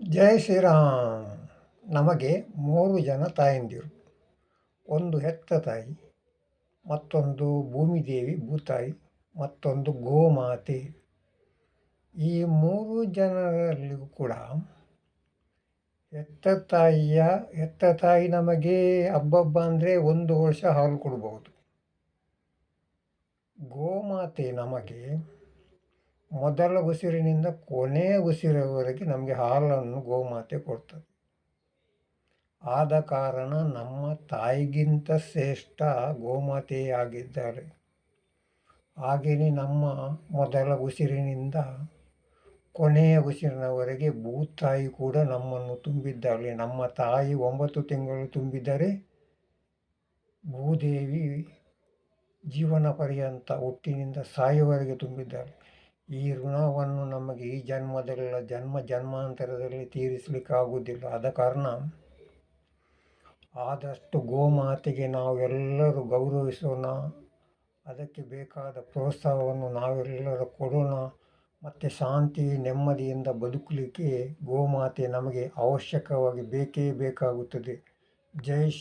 ಜೈ ಶ್ರೀರಾಮ್. ನಮಗೆ ಮೂರು ಜನ ತಾಯಂದಿರು. ಒಂದು ಹೆತ್ತ ತಾಯಿ, ಮತ್ತೊಂದು ಭೂಮಿದೇವಿ ಭೂತಾಯಿ, ಮತ್ತೊಂದು ಗೋಮಾತೆ. ಈ ಮೂರು ಜನರಲ್ಲಿಯೂ ಕೂಡ ಹೆತ್ತ ತಾಯಿಯ, ಹೆತ್ತ ತಾಯಿ ನಮಗೆ ಹಬ್ಬಬ್ಬ ಅಂದರೆ ಒಂದು ವರ್ಷ ಹಾಲು ಕೊಡ್ಬೋದು. ಗೋಮಾತೆ ನಮಗೆ ಮೊದಲ ಉಸಿರಿನಿಂದ ಕೊನೆಯ ಉಸಿರವರೆಗೆ ನಮಗೆ ಹಾಲನ್ನು ಗೋಮಾತೆ ಕೊಡ್ತದೆ. ಆದ ಕಾರಣ ನಮ್ಮ ತಾಯಿಗಿಂತ ಶ್ರೇಷ್ಠ ಗೋಮಾತೆಯೇ ಆಗಿದ್ದಾರೆ. ಹಾಗೆಯೇ ನಮ್ಮ ಮೊದಲ ಉಸಿರಿನಿಂದ ಕೊನೆಯ ಉಸಿರಿನವರೆಗೆ ಭೂತಾಯಿ ಕೂಡ ನಮ್ಮನ್ನು ತುಂಬಿದ್ದಾಳೆ. ನಮ್ಮ ತಾಯಿ ಒಂಬತ್ತು ತಿಂಗಳು ತುಂಬಿದರೆ ಭೂದೇವಿ ಜೀವನ ಪರ್ಯಂತ ಹುಟ್ಟಿನಿಂದ ಸಾಯುವವರೆಗೆ ತುಂಬಿದ್ದಾಳೆ. ಈ ಋಣವನ್ನು ನಮಗೆ ಈ ಜನ್ಮದಲ್ಲ, ಜನ್ಮ ಜನ್ಮಾಂತರದಲ್ಲಿ ತೀರಿಸಲಿಕ್ಕಾಗುವುದಿಲ್ಲ. ಆದ ಕಾರಣ ಆದಷ್ಟು ಗೋಮಾತೆಗೆ ನಾವೆಲ್ಲರೂ ಗೌರವಿಸೋಣ. ಅದಕ್ಕೆ ಬೇಕಾದ ಪ್ರೋತ್ಸಾಹವನ್ನು ನಾವೆಲ್ಲರೂ ಕೊಡೋಣ. ಮತ್ತು ಶಾಂತಿ, ನೆಮ್ಮದಿಯಿಂದ ಬದುಕಲಿಕ್ಕೆ ಗೋಮಾತೆ ನಮಗೆ ಅವಶ್ಯಕವಾಗಿ ಬೇಕೇ ಬೇಕಾಗುತ್ತದೆ. ಜೈ ಶ್ರೀ